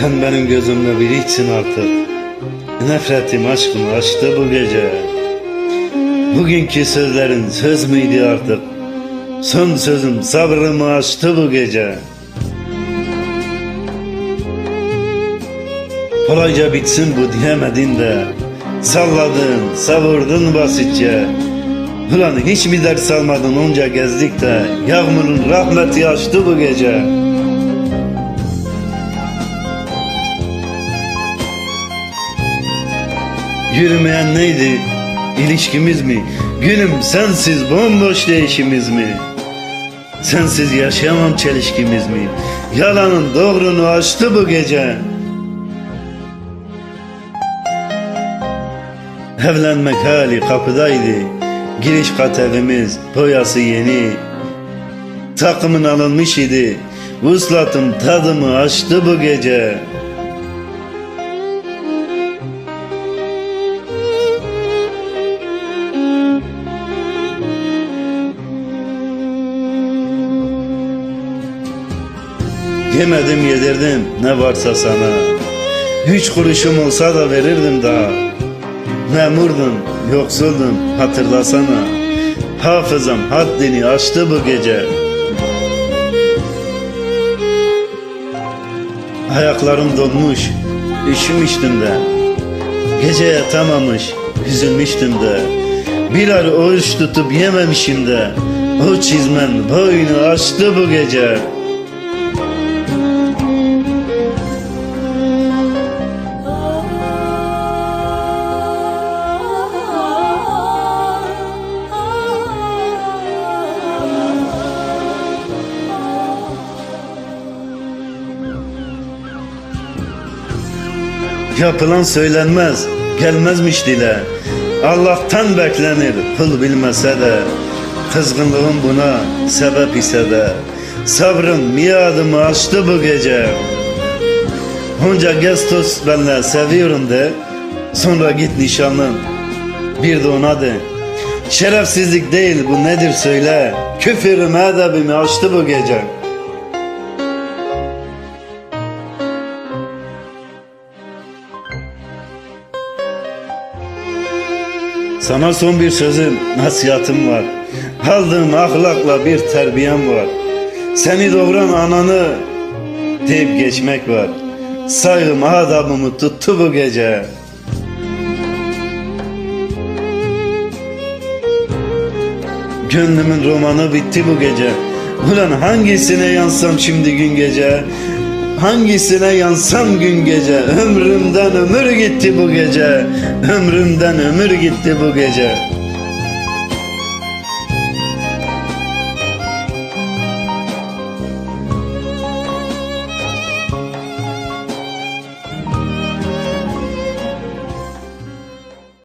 Sen benim gözümde birisin artık. Nefretim aşkımı açtı bu gece. Bugünkü sözlerin söz müydü artık? Son sözüm sabrımı açtı bu gece. Kolayca bitsin bu diyemedin de Salladın, savurdun basitçe Ulan hiç mi ders almadın onca gezdik de Yağmurun rahmeti açtı bu gece Yürümeyen neydi? İlişkimiz mi? Gülüm sensiz bomboş değişimiz mi? Sensiz yaşayamam çelişkimiz mi? Yalanın doğrunu açtı bu gece Evlenmek hali kapıdaydı Giriş kat evimiz boyası yeni Takımın alınmış idi Vuslatım tadımı açtı bu gece Yemedim yedirdim ne varsa sana. Üç kuruşum olsa da verirdim daha. Memurdun, yoksuldun hatırlasana. Hafızam haddini aştı bu gece. Ayaklarım donmuş, üşümüştüm de. Gece yatamamış, üzülmüştüm de. Bir ay oruç tutup yememişim de. O çizmen boynu açtı bu gece Yapılan söylenmez, gelmezmiş dile. Allah'tan beklenir, kul bilmese de. Kızgınlığım buna sebep ise de. Sabrın miadımı açtı bu gece. Onca gestos benle seviyorum de. Sonra git nişanlın, bir de ona de. Şerefsizlik değil bu nedir söyle. Küfürüm edebimi açtı bu gece. Sana son bir sözüm, nasihatım var. Aldığım ahlakla bir terbiyem var. Seni doğuran ananı deyip geçmek var. Saygım adabımı tuttu bu gece. Gönlümün romanı bitti bu gece. Ulan hangisine yansam şimdi gün gece? Hangisine yansam gün gece? Ömrümden ömür gitti bu gece. Ömrümden ömür gitti bu gece.